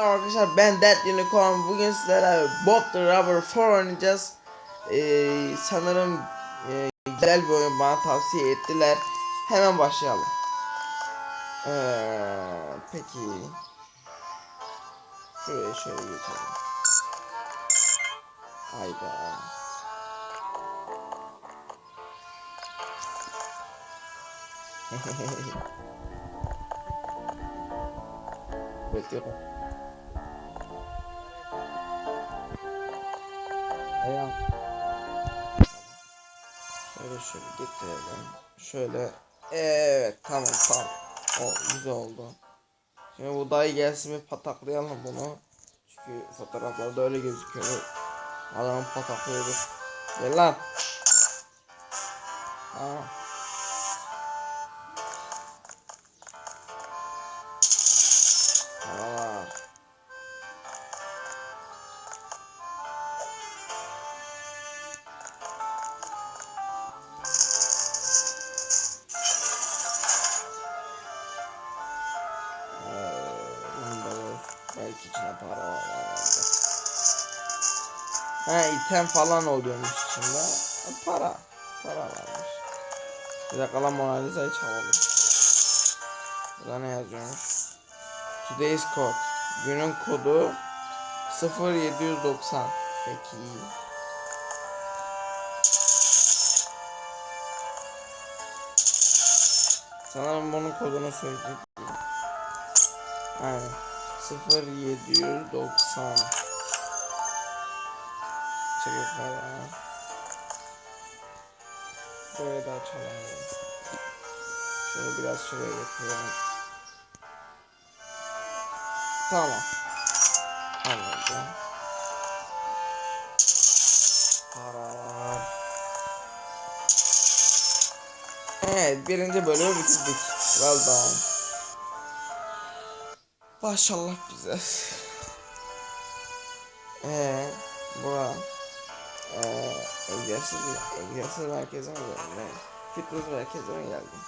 Arkadaşlar ben Dead Unicorn. Bugün sizlere Bob the Rubber 4 oynayacağız. Ee, Sanırım e, güzel bir oyun bana tavsiye ettiler. Hemen başlayalım. Ee, Peki. Şuraya şöyle geçelim. Hayda. Bekliyorum Ayağım. Şöyle şöyle getirelim. Şöyle. Evet tamam tamam. O güzel oldu. Şimdi bu dayı gelsin bir pataklayalım bunu. Çünkü fotoğraflarda öyle gözüküyor. Adamı pataklıyoruz. Gel lan. Aa. Ha item falan oluyormuş içinde. Para. Para varmış. Bir dakika lan Mona Lisa'yı çalalım. Burada ne yazıyormuş? Today's code. Günün kodu 0790. Peki. Sanırım bunun kodunu söyleyecek. Aynen. 0790 Çekil falan. Böyle de açalım. Şöyle biraz şuraya getirelim. Tamam. Anladım. Paralar. Evet birinci bölümü bitirdik. Well done. Maşallah bize. Eee bura eee egzersiz egzersiz merkezine geldim? Ne? Fitness merkezine geldim?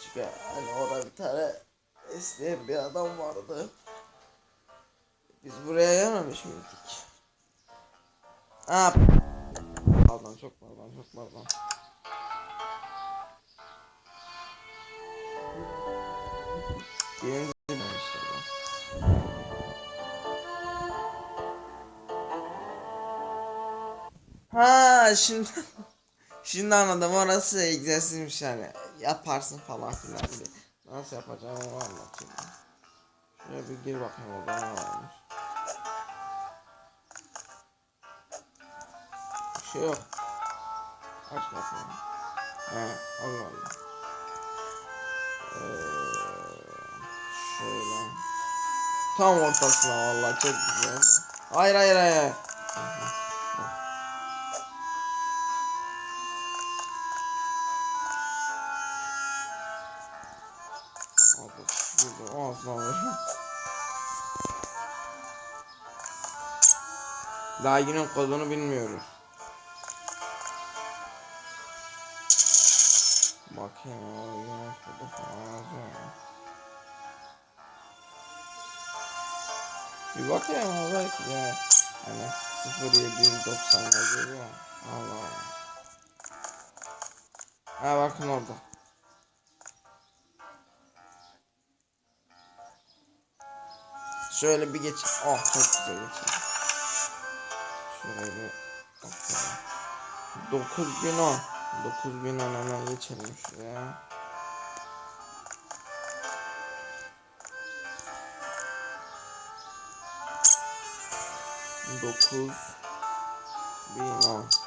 Çünkü hani orada bir tane esneyen bir adam vardı. Biz buraya gelmemiş miydik? Aa, pardon çok pardon çok pardon. Birinci Ha şimdi şimdi anladım orası egzersizmiş yani yaparsın falan filan bir nasıl yapacağım onu anlatayım. Şuraya bir gir bakayım orada ne varmış. Bir şey yok. Aç bakayım. He Allah Allah. Ee, şöyle. Tam ortasına vallahi çok güzel. Hayır hayır hayır. Güzel. Ağzına alıyorum. Daha yine kodunu bilmiyoruz. Bakayım o yine kodu falan. Bir bakayım ama belki de hani 0790 yazıyor ya. Allah Allah. Ha bakın orada. Şöyle bir geç. Oh çok güzel geçti. Şöyle bir bakalım. 9010. 9010 hemen geçelim şuraya. Dokuz bin on.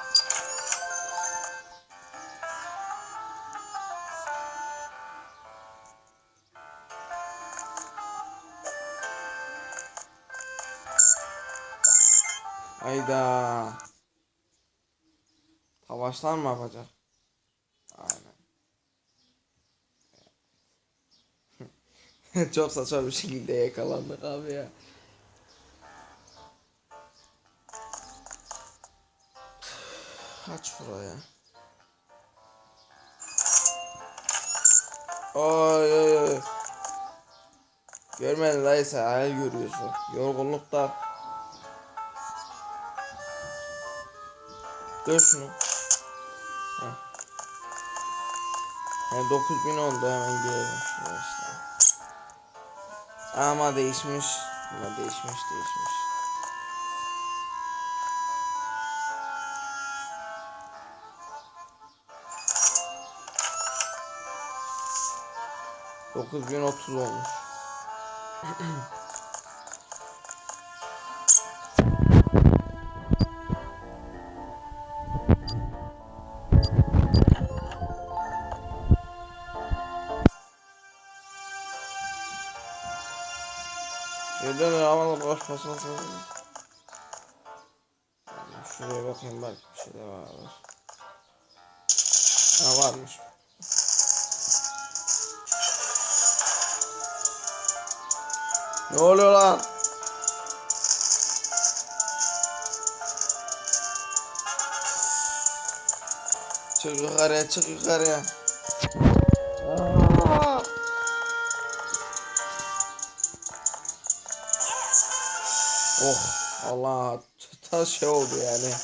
Hayda. Savaşlar mı yapacak? Aynen. Çok saçma bir şekilde yakalandık abi ya. Kaç buraya? Oy oy oy. Görmedin dayı sen hayal görüyorsun. Yorgunlukta. Gör şunu. Yani 9000 oldu hemen girelim şuraya işte. Ama değişmiş. Ama değişmiş değişmiş. Dokuz bin otuz olmuş. Boş boş boş. Şuraya bakayım belki bir şeyler var. Ha varmış. Ne oluyor lan? Çık yukarıya çık yukarıya. Aa! Oh Allah ta şey oldu yani.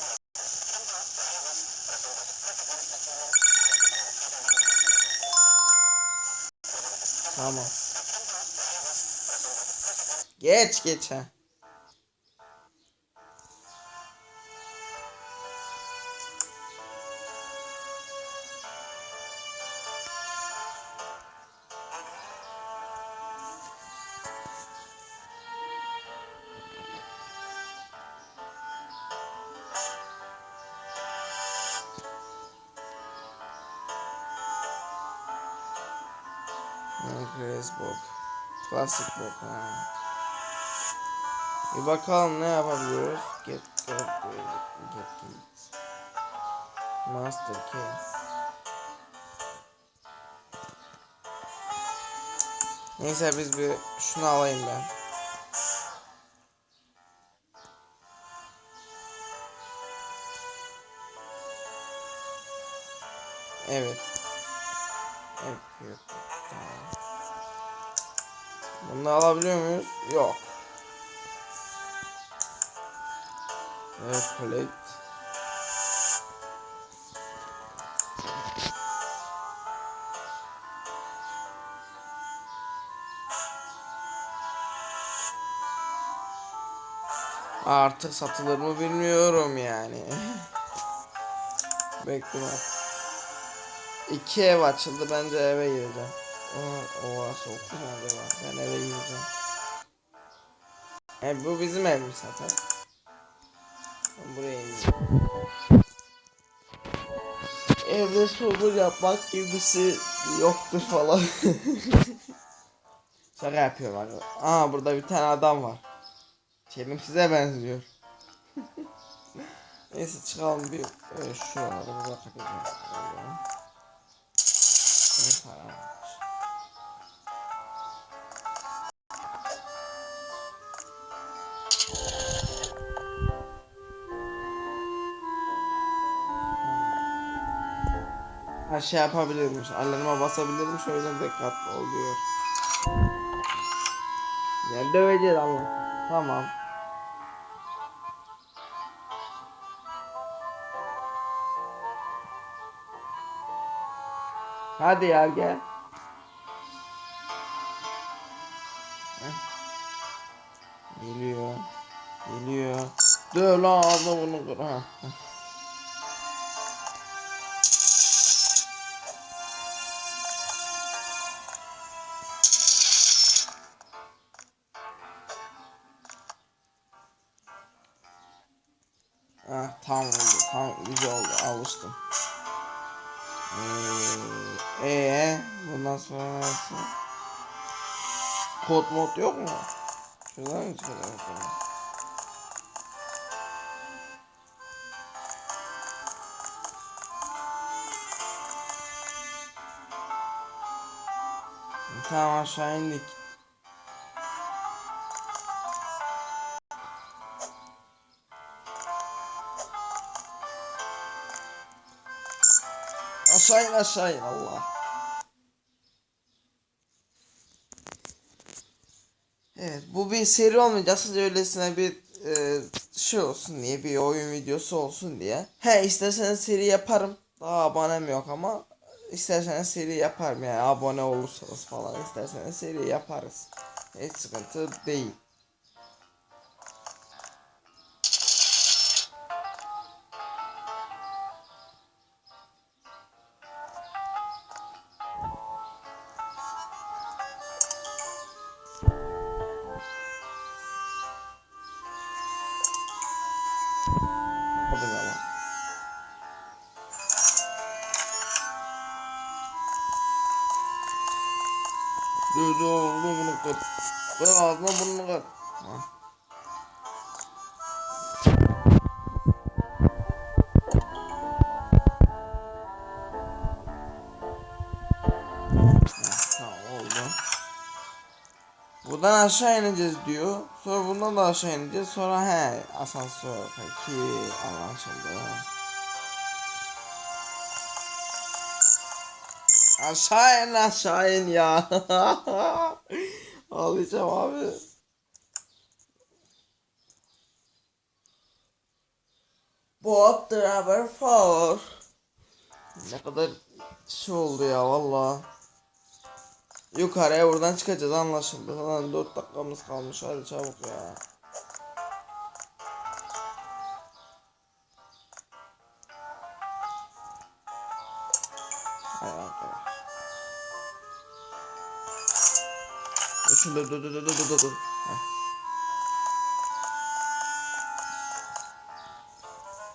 Tamam. Geç geç ha. Grace Book. Klasik book ha. Bir bakalım ne yapabiliyoruz. Get get get get. Master key. Neyse biz bir şunu alayım ben. Evet, evet. Tamam. Bunu alabiliyor muyuz? Yok. Evet, collect. Artık satılır mı bilmiyorum yani. Bekle. İki ev açıldı bence eve gireceğim. O, o soğuk mu acaba? Ben eve gireceğim. E, bu bizim evimiz zaten. Ben buraya ineceğim. Evde soğuk yapmak gibisi yoktur falan. Şaka yapıyorum abi. Aa burada bir tane adam var. Kerim size benziyor. Neyse çıkalım bir e, şuralara bir bakacağız. Ne para Ha şey yapabilirmiş. Alarma basabilirmiş o yüzden dikkatli oluyor. Ya döveceğiz ama. Tamam. Hadi ya gel. Geliyor. Geliyor. Döv lan abla bunu kır. Tamam oldu. Tamam güzel oldu. Alıştım. Ee, ee, bundan sonra nasıl? Kod mod yok mu? Şuradan mı sonra? Tamam aşağı indik. İn Allah. bu bir seri olmayacak sadece öylesine bir e, şey olsun diye bir oyun videosu olsun diye. He isterseniz seri yaparım. Daha abonem yok ama isterseniz seri yaparım yani abone olursanız falan isterseniz seri yaparız. Hiç sıkıntı değil. Adım yalan. Dur dur oğlum bunu kır. Kır ağzına burnunu kır. Ha, Buradan aşağı ineceğiz diyor. Sonra bundan da aşağı ineceğiz. Sonra he asansör. Peki anlaşıldı. Aşağı in aşağı in ya. Ağlayacağım abi. Bob Driver 4. Ne kadar şey oldu ya valla. Yukarıya buradan çıkacağız anlaşıldı. Lan 4 dakikamız kalmış hadi çabuk ya. Şunu dur dur dur dur dur dur dur.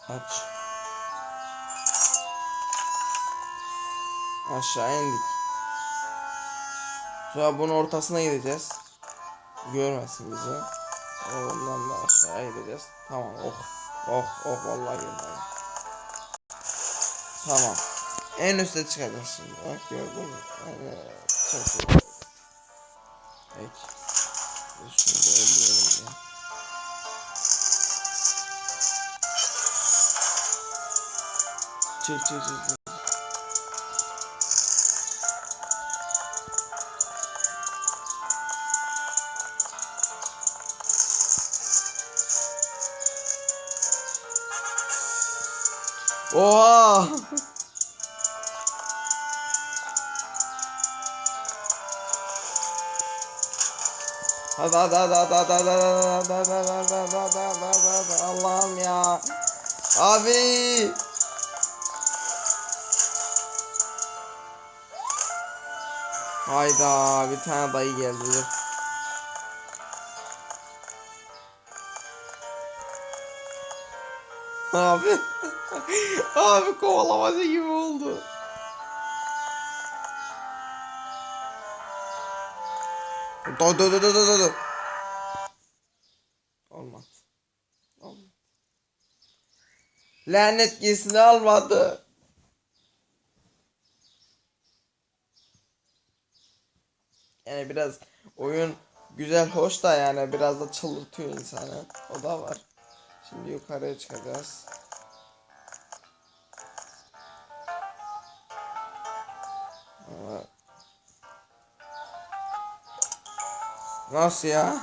Aç. Aşağı indik. Sonra bunun ortasına gideceğiz. Görmesin bizi. Ondan da aşağıya gideceğiz. Tamam oh. Oh oh vallahi gönder. Tamam. En üste çıkacağız şimdi. Bak gördün mü? Evet. Çok iyi. Peki. Şunu öldürelim ya. Çık çık çık hadi Allah'ım ya. Abi. Hayda bir tane dayı geldi. Abi. Abi kovalamacı gibi oldu. Dur dur dur dur dur dur. Olmaz. Olmaz. Lanet giysini almadı. Yani biraz oyun güzel hoş da yani biraz da çıldırtıyor insanı. O da var. Şimdi yukarıya çıkacağız. Ama- Nasıl ya?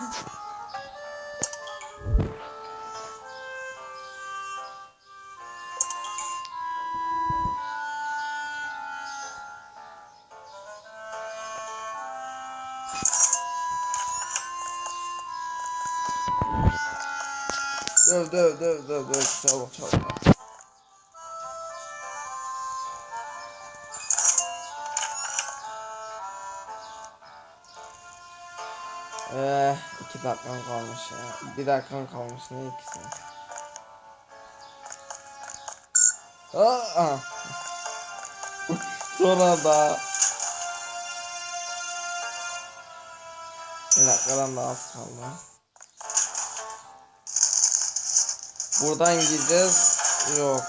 Döv döv döv döv döv çabuk çabuk. Eee iki dakikan kalmış ya. Bir dakikan kalmış ne ikisi? Aa! Sonra da Bir dakikadan daha az kaldı. Buradan gideceğiz. Yok.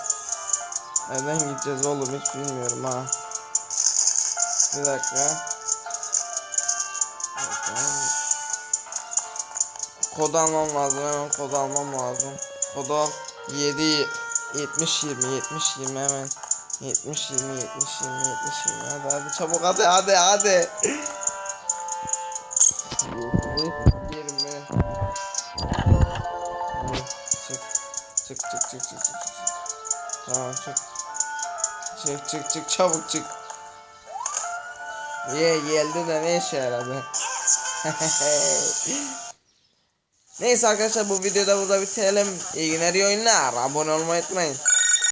Neden gideceğiz oğlum hiç bilmiyorum ha. Bir dakika. Kod almam lazım hemen kod almam lazım. Kod al 7 70 20 70 20 hemen 70 20 70 20 70 20 hadi hadi çabuk hadi hadi hadi Çık çık çık çabuk çık. Ye geldi de ne işe yaradı? Neyse arkadaşlar bu videoda burada bitirelim. İyi günler iyi oyunlar. Abone olmayı unutmayın.